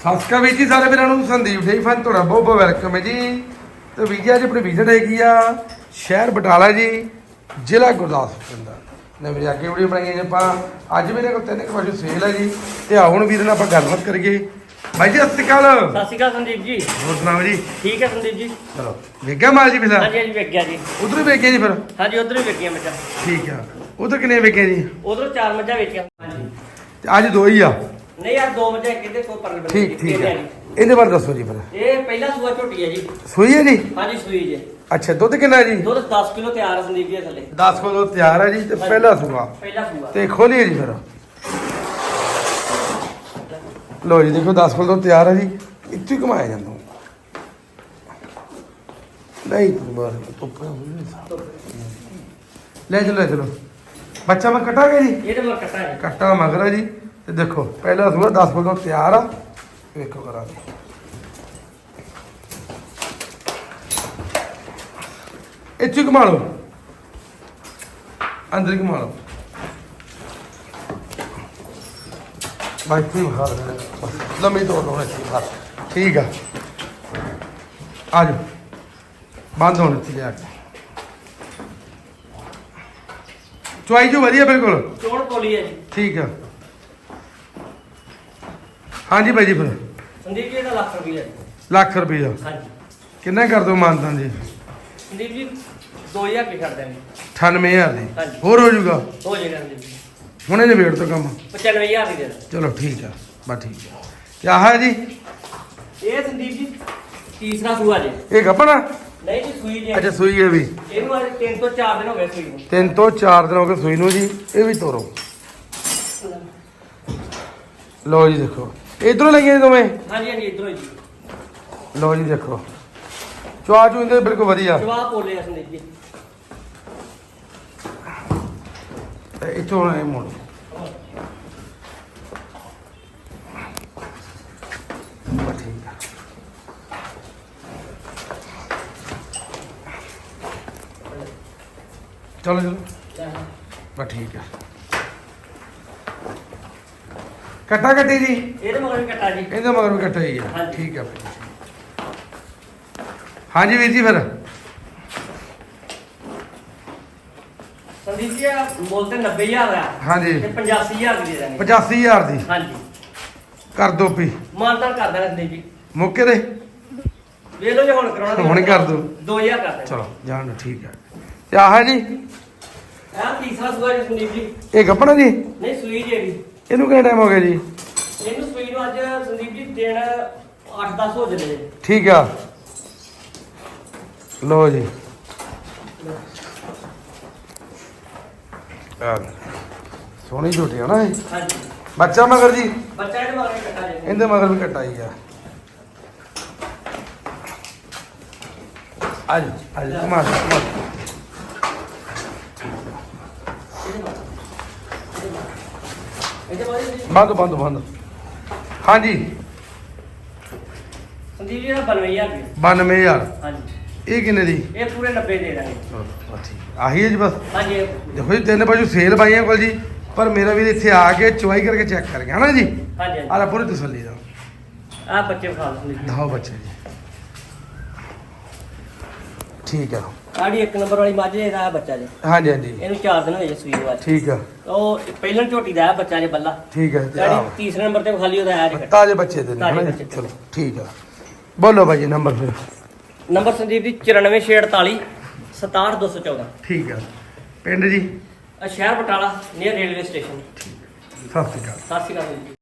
ਸਤਿ ਸ਼੍ਰੀ ਅਕਾਲ ਜੀ ਸਾਰੇ ਵੀਰਾਂ ਨੂੰ ਸੰਦੀਪ ਢੇਈ ਫਨ ਤੁਹਾਡਾ ਬਹੁਤ ਬਹੁਤ ਵੈਲਕਮ ਹੈ ਜੀ। ਤੇ ਵੀਰ ਜੀ ਅੱਜ ਆਪਣੀ ਵਿਜ਼ਿਟ ਹੈਗੀ ਆ ਸ਼ਹਿਰ ਬਟਾਲਾ ਜੀ ਜ਼ਿਲ੍ਹਾ ਗੁਰਦਾਸਪੁਰ ਦਾ। ਨਵੀਂ ਜਾ ਕੇ ਵੀਡੀਓ ਬਣਾਈਆਂ ਜੀ ਆਪਾਂ। ਅੱਜ ਮੇਰੇ ਕੋਲ ਤਿੰਨ ਕੁ ਪਸ਼ੂ ਸੇਲ ਹੈ ਜੀ। ਤੇ ਆਓ ਹੁਣ ਵੀਰ ਨਾਲ ਆਪਾਂ ਗੱਲਬਾਤ ਕਰੀਏ। ਬਾਈ ਜੀ ਸਤਿ ਸ਼੍ਰੀ ਅਕਾਲ। ਸਤਿ ਸ਼੍ਰੀ ਅਕਾਲ ਸੰਦੀਪ ਜੀ। ਹੋਰ ਸੁਣਾਓ ਜੀ? ਠੀਕ ਹੈ ਸੰਦੀਪ ਜੀ। ਚਲੋ ਵੇਖਿਆ ਮਾਲ ਜੀ ਫਿਲਹਾਲ ਹਾਂਜੀ ਹਾਂਜੀ ਵੇਖ ਗਿਆ ਜੀ। ਉਧਰ ਵੇਖਿਆ ਜੀ ਫਿਰ? ਹਾਂਜੀ ਉਧਰ ਵੀ ਵੇਖੀਆਂ ਮੱਝਾਂ। ਠੀਕ ਆ। ਉਧਰ ਕਿੰਨੇ ਵੇਖਿਆ ਜੀ? ਉਧਰੋਂ ਚਾਰ ਮੱਝਾਂ ਵੇਚੀਆਂ ਹਾਂਜੀ ਤੇ ਅੱਜ ਦੋ ਹੀ ਆ। ਨਹੀਂ ਯਾਰ ਦੋ ਮੱਝਾਂ ਕਿਤੇ ਕੋਈ ਪਰਲ ਬਣੀ ਠੀਕ ਠੀਕ ਹੈ। ਇਹਦੇ ਬਾਰੇ ਦੱਸੋ ਜੀ ਫਿਰ। ਇਹ ਪਹਿਲਾ ਸੂਆ ਝੋਟੀ ਹੈ ਜੀ। ਸੂਈ ਹੈ ਜੀ? ਹਾਂਜੀ ਸੂਈ ਜੀ। ਅੱਛਾ ਦੁੱਧ ਕਿੰਨਾ ਜੀ? ਦੁੱਧ 10 ਕਿਲੋ ਤਿਆਰ ਹੈ ਸੰਦੀਪ ਜੀ ਥੱਲੇ। 10 ਕਿਲੋ ਤਿਆਰ ਹੈ ਜੀ ਤੇ ਪਹਿਲਾ ਸੂਆ। ਪਹਿਲਾ ਸੂਆ। ਤੇ ਖੋਲੀਏ ਜੀ ਫਿਰ। ਲੋ ਜੀ ਦੇਖੋ 10 ਕਿਲੋ ਤਿਆਰ ਹੈ ਜੀ। ਇੱਥੇ ਹੀ ਘੁਮਾਇਆ ਜਾਂਦਾ ਨਹੀਂ ਬਾਹਰ ਧੁੱਪ। ਲੈ ਚਲੋ ਲੈ ਚਲੋ। ਬੱਚਾ ਮੈਂ ਕਟਾਂਗੇ ਜੀ? ਇਹਦੇ ਮਰ ਕੱਟਾ ਹੈ ਕੱਟਾ ਮਗਰਾ ਜੀ। ਤੇ ਦੇਖੋ ਪਹਿਲਾ ਸੂਆ 10 ਕਿਲੋ ਤਿਆਰ ਆ। ਵੇਖੋ ਕਰਾਂਗੇ ਇੱਥੇ ਹੀ ਘੁਮਾ ਲਓ ਅੰਦਰ ਹੀ ਘੁਮਾ ਲਓ ਬਾਈ ਕੋਈ ਵਿਖਾ ਦੇ ਲੰਮੀ ਤੋੜ ਲਾਉਣਾ ਸੀ ਬਸ ਠੀਕ ਆ। ਆ ਜਾਓ। ਬੰਦ ਹੋਣ ਇੱਥੇ ਲਿਆ ਕੇ। ਚੁਆਈ ਜੋ ਵਧੀਆ ਬਿਲਕੁਲ। ਚੋਣ ਪੋਲੀ ਹੈ ਜੀ ਠੀਕ ਆ। ਹਾਂਜੀ ਬਾਈ ਜੀ ਫਿਰ। ਸੰਦੀਪ ਜੀ ਇਹਦਾ ਲੱਖ ਰੁਪਈਆ ਜੀ। ਲੱਖ ਰੁਪਈਆ। ਹਾਂਜੀ। ਕਿੰਨਾ ਕਰ ਦੋ ਮਾਨਤਾਂ ਜੀ? ਸੰਦੀਪ ਜੀ 2000 ਰੁਪਏ ਛੱਡ ਦਿਆਂਗੇ। 98000 ਦੀ ਹਾਂਜੀ। ਹੋਰ ਹੋ ਜਾਊਗਾ? ਹੋ ਜਾਏਗਾ ਸੰਦੀਪ ਜੀ। ਹੁਣੇ ਨਿਬੇੜ ਤੋਂ ਕੰਮ। 95000 ਦੀ ਚਲੋ ਠੀਕ ਆ ਬਸ ਠੀਕ ਆ। ਕੀ ਹੈ ਜੀ? ਇਹ ਸੰਦੀਪ ਜੀ ਤੀਸਰਾ ਸੂਆ ਜੀ। ਇਹ ਗੱਪਣਾ ਨਹੀਂ ਜੀ ਸੂਈ ਜੀ। ਅੱਛਾ ਸੂਈ ਹੈ ਵੀ। ਇਹਨੂੰ ਅੱਜ 3 ਤੋਂ 4 ਦਿਨ ਹੋ ਗਏ ਸੂਈ ਨੂੰ। ਤਿੰਨ ਤੋਂ ਚਾਰ ਦਿਨ ਹੋ ਗਏ ਸੂਈ ਨੂੰ ਜੀ ਇਹ ਵੀ ਤੋਰੋ। ਲਓ ਜੀ ਦੇਖੋ। ਇਧਰੋਂ ਲਈਏ ਦੋਵੇਂ? ਹਾਂਜੀ ਹਾਂਜੀ ਇਧਰੋਂ ਜੀ। ਲਓ ਜੀ ਦੇਖੋ। ਚੁਆ ਚੁੰਦੇ ਬਿਲਕੁਲ ਵਧੀਆ। ਜਵਾਬ ਬੋਲੇ ਆ ਸੰਦੀਪ ਜੀ। ਤੇ ਇੱਥੋਂ ਇਹ ਮੋੜ। ਬਸ ਠੀਕ ਆ। ਚਲੋ ਚਲੋ। ਬਸ ਠੀਕ ਆ। ਕੱਟਾ ਕੱਟੀ ਜੀ? ਇਹਦੇ ਮਗਰ ਵੀ ਕੱਟਾ ਜੀ। ਇਹਦੇ ਮਗਰ ਵੀ ਕੱਟਾ ਹੀ ਆ ਹਾਂਜੀ। ਠੀਕ ਆ ਫਿਰ। ਹਾਂਜੀ ਵੀਰ ਜੀ ਫਿਰ। ਸੰਦੀਪ ਜੀ ਆ ਮੁੱਲ ਤੇ 90000 ਆ ਹਾਂਜੀ। ਤੇ 85000 ਦੀ ਦੇ ਦਾਂਗੇ। 85000 ਦੀ? ਹਾਂਜੀ। ਕਰ ਦੋ ਪੀ ਮਾਨਤਾਨ ਕਰ ਦਾਂਗੇ ਸੰਦੀਪ ਜੀ। ਮੌਕੇ ਤੇ ਵੇਖ ਲਓ ਜੇ ਹੁਣ ਕਰਾਉਣਾ ਤਾਂ ਹੁਣ ਕਰ ਦਿਓ। 2000 ਕਰ ਦਾਂਗੇ ਚਲੋ ਜਾਣ ਦਿਓ, ਠੀਕ ਹੈ ਤੇ ਆਹ ਜੀ? ਇਹ ਤੀਸਰਾ ਸੂਆ ਜੀ ਸੰਦੀਪ ਜੀ। ਇਹ ਗੱਪਣਾ ਜੀ? ਨਹੀਂ ਸੂਈ ਜੀ ਹੈਗੀ। ਇਹਨੂੰ ਕਿੰਨਾ ਟਾਈਮ ਹੋ ਗਿਆ ਜੀ? ਇਹਨੂੰ ਸੂਈ ਨੂੰ ਅੱਜ ਸੰਦੀਪ ਜੀ ਦਿਨ 8-10 ਹੋ ਜਲੇ ਠੀਕ ਆ। ਲੋ ਜੀ। ਆ। ਸੋਹਣੀ ਝੋਟੀ ਆ ਨਾ ਇਹ। ਹਾਂਜੀ। ਬੱਚਾ ਮਗਰ ਜੀ? ਬੱਚਾ ਇਹਦੇ ਮਗਰ ਵੀ ਕੱਟਾ ਜੀ। ਇਹਦੇ ਮਗਰ ਵੀ ਕਟਾਈ ਆ। ਅੱਜ ਅੱਜ ਕਮਾ ਕਮਾ ਇਹਦੇ ਮਗਰ ਜੀ ਬੰਦ ਬੰਦ ਬੰਦ। ਹਾਂਜੀ। ਸੰਦੀਪ ਜੀ ਦਾ 92000 ਰੁਪਏ। 92000 ਹਾਂਜੀ। ਇਹ ਕਿੰਨੇ ਦੀ? ਇਹ ਪੂਰੇ 90 ਦੇ ਦਾਂਗੇ। ਠੀਕ। ਆਹੀ ਹੈ ਜੀ ਬਸ। ਹਾਂਜੀ ਇਹ- ਦੇਖੋ ਜੀ ਤਿੰਨ ਬਾਜੂ ਸੇਲ ਪਾਈਆਂ ਕੋਲ ਜੀ। ਪਰ ਮੇਰਾ ਵੀਰ ਇੱਥੇ ਆ ਕੇ ਚੁਆਈ ਕਰਕੇ ਚੈੱਕ ਕਰ ਗਿਆ ਹਨਾ ਜੀ? ਹਾਂਜੀ ਆਹ ਲੈ ਪੂਰੀ ਤਸੱਲੀ ਦਾ ਆ ਬੱਚੇ ਖਾ ਲਓ ਸੰਦੀਪ ਜੀ ਦਿਖਾਓ ਬੱਚੇ ਜੀ। ਠੀਕ ਆ। ਆੜੀ ਇੱਕ ਨੰਬਰ ਵਾਲੀ ਮੱਝ ਇਹਦਾ ਆ ਬੱਚਾ ਜੀ। ਹਾਂਜੀ ਹਾਂਜੀ। ਇਹਨੂੰ 4 ਦਿਨ ਹੋਏ ਜੀ ਸੂਈ ਅੱਜ ਠੀਕ ਆ। ਉਹ ਪਹਿਲਾਂ ਝੋਟੀ ਦਾ ਆ ਬੱਚਾ ਜੇ ਬੱਲਾ। ਠੀਕ ਹੈ ਤੇ ਆਹ। ਤੀਸਰੇ ਨੰਬਰ ਤੇ ਖਾਲੀ ਉਹਦਾ ਆ ਜੇ। ਤਾਜੇ ਬੱਚੇ ਦੇ ਨੇ ਤਾਜ਼ੇ ਹਨਾ ਬੱਚੇ ਜੀ ਦੇ। ਚਲੋ ਠੀਕ ਆ। ਬੋਲੋ ਭਾਈ ਜੀ ਨੰਬਰ ਫਿਰ। ਨੰਬਰ ਸੰਦੀਪ ਜੀ 94648 67214 ਠੀਕ ਆ। ਪਿੰਡ ਜੀ? ਆ ਸ਼ਹਿਰ ਬਟਾਲਾ ਨੀਅਰ ਰੇਲਵੇ ਸਟੇਸ਼ਨ ਸਤਿ ਸ਼੍ਰੀ ਅਕਾਲ। ਸਤਿ ਸ਼੍ਰੀ ਅਕਾਲ ਜੀ।